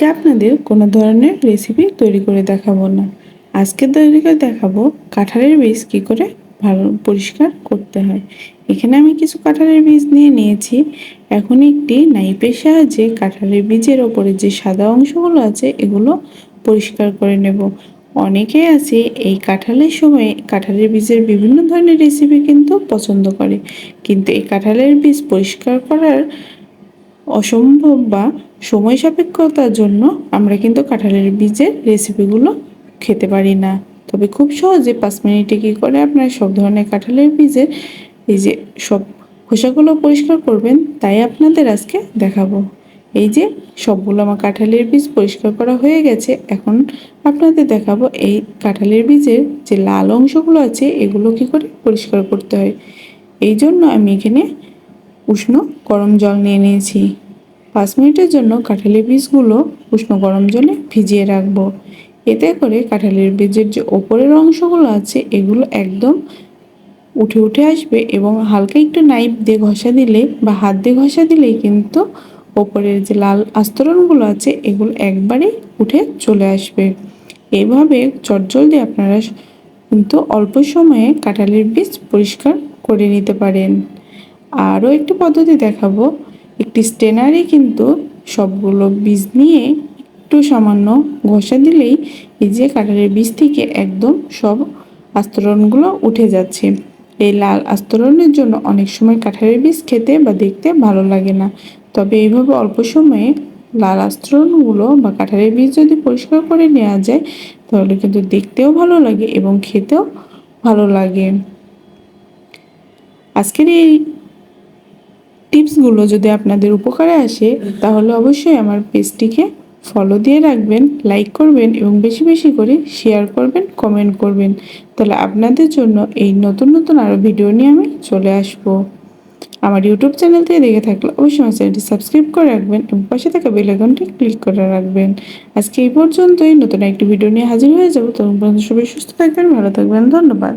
আজকে আপনাদের কোনো ধরনের রেসিপি তৈরি করে দেখাবো না। আজকে তৈরি করে দেখাবো কাঁঠালের বীজ কী করে ভালো পরিষ্কার করতে হয়। এখানে আমি কিছু কাঁঠালের বীজ নিয়ে নিয়েছি। এখন একটি নাইপের সাহায্যে কাঁঠালের বীজের ওপরে যে সাদা অংশগুলো আছে, এগুলো পরিষ্কার করে নেব। অনেকেই আছে এই কাঁঠালের সময়ে কাঁঠালের বীজের বিভিন্ন ধরনের রেসিপি কিন্তু পছন্দ করে। কিন্তু এই কাঁঠালের বীজ পরিষ্কার করার অসম্ভব বা সময় সাপেক্ষতার জন্য আমরা কিন্তু কাঁঠালের বীজের রেসিপিগুলো খেতে পারি না। তবে খুব সহজে পাঁচ মিনিটে কী করে আপনারা সব ধরনের কাঁঠালের বীজের এই যে সব খোসাগুলো পরিষ্কার করবেন, তাই আপনাদের আজকে দেখাবো। এই যে সবগুলো আমার কাঁঠালের বীজ পরিষ্কার করা হয়ে গেছে, এখন আপনাদের দেখাবো এই কাঁঠালের বীজের যে লাল অংশগুলো আছে, এগুলো কী করে পরিষ্কার করতে হয়। এই জন্য আমি এখানে উষ্ণ গরম জল নিয়ে নিয়েছি। পাঁচ মিনিটের জন্য কাঁঠালের বীজগুলো উষ্ণ গরম জলে ভিজিয়ে রাখব। এতে করে কাঁঠালের বীজের যে ওপরের অংশগুলো আছে, এগুলো একদম উঠে উঠে আসবে এবং হালকা একটু নাইফ দিয়ে ঘষা দিলে বা হাত দিয়ে ঘষা দিলেই কিন্তু ওপরের যে লাল আস্তরণগুলো আছে, এগুলো একবারে উঠে চলে আসবে। এইভাবে চটজলদি আপনারা কিন্তু অল্প সময়ে কাঁঠালের বীজ পরিষ্কার করে নিতে পারেন। আরও একটি পদ্ধতি দেখাবো। একটি স্টেনারে কিন্তু সবগুলো বীজ নিয়ে একটু সামান্য ঘষা দিলেই এই যে কাঁঠালের বীজ থেকে একদম সব আস্তরণগুলো উঠে যাচ্ছে। এই লাল আস্তরণের জন্য অনেক সময় কাঁঠালের বীজ খেতে বা দেখতে ভালো লাগে না। তবে এইভাবে অল্প সময়ে লাল আস্তরণগুলো বা কাঁঠালের বীজ যদি পরিষ্কার করে নেওয়া যায়, তাহলে কিন্তু দেখতেও ভালো লাগে এবং খেতেও ভালো লাগে। আজকের এই টিপসগুলো যদি আপনাদের উপকারে আসে, তাহলে অবশ্যই আমার পেজটিকে ফলো দিয়ে রাখবেন লাইক করবেন এবং বেশি বেশি করে শেয়ার করবেন কমেন্ট করবেন। তাহলে আপনাদের জন্য এই নতুন নতুন আরও ভিডিও নিয়ে আমি চলে আসব। আমার ইউটিউব চ্যানেল থেকে দেখে থাকলে অবশ্যই আমার চ্যানেলটি সাবস্ক্রাইব করে রাখবেন এবং পাশে থাকা বেল আইকনটি ক্লিক করে রাখবেন। আজকে এই পর্যন্তই, নতুন একটি ভিডিও নিয়ে হাজির হয়ে যাব। তখন পর্যন্ত সবাই সুস্থ থাকবেন, ভালো থাকবেন, ধন্যবাদ।